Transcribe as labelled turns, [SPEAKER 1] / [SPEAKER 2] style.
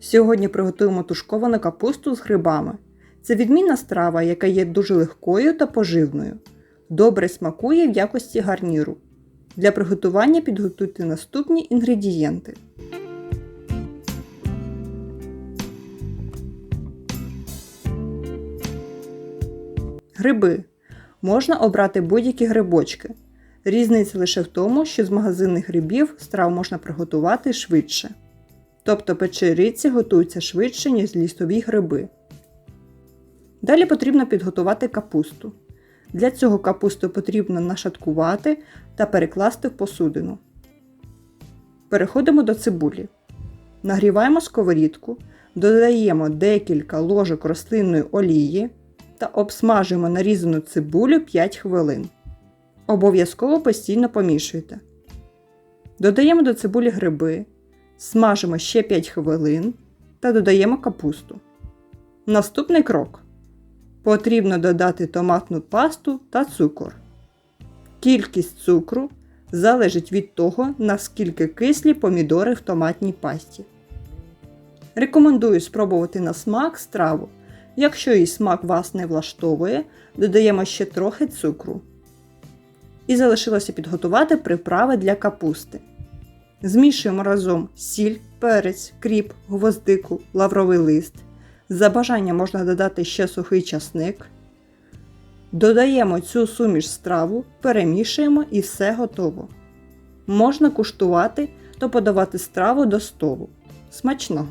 [SPEAKER 1] Сьогодні приготуємо тушковану капусту з грибами. Це відмінна страва, яка є дуже легкою та поживною. Добре смакує в якості гарніру. Для приготування підготуйте наступні інгредієнти. Гриби. Можна обрати будь-які грибочки. Різниця лише в тому, що з магазинних грибів страву можна приготувати швидше. Тобто печериці готуються швидше, ніж лісові гриби. Далі потрібно підготувати капусту. Для цього капусту потрібно нашаткувати та перекласти в посудину. Переходимо до цибулі. Нагріваємо сковорідку, додаємо декілька ложок рослинної олії та обсмажуємо нарізану цибулю 5 хвилин. Обов'язково постійно помішуйте. Додаємо до цибулі гриби, смажимо ще 5 хвилин та додаємо капусту. Наступний крок. Потрібно додати томатну пасту та цукор. Кількість цукру залежить від того, наскільки кислі помідори в томатній пасті. Рекомендую спробувати на смак страву. Якщо її смак вас не влаштовує, додаємо ще трохи цукру. І залишилося підготувати приправи для капусти. Змішуємо разом сіль, перець, кріп, гвоздику, лавровий лист. За бажанням можна додати ще сухий часник. Додаємо цю суміш страву, перемішуємо і все готово. Можна куштувати та подавати страву до столу. Смачного!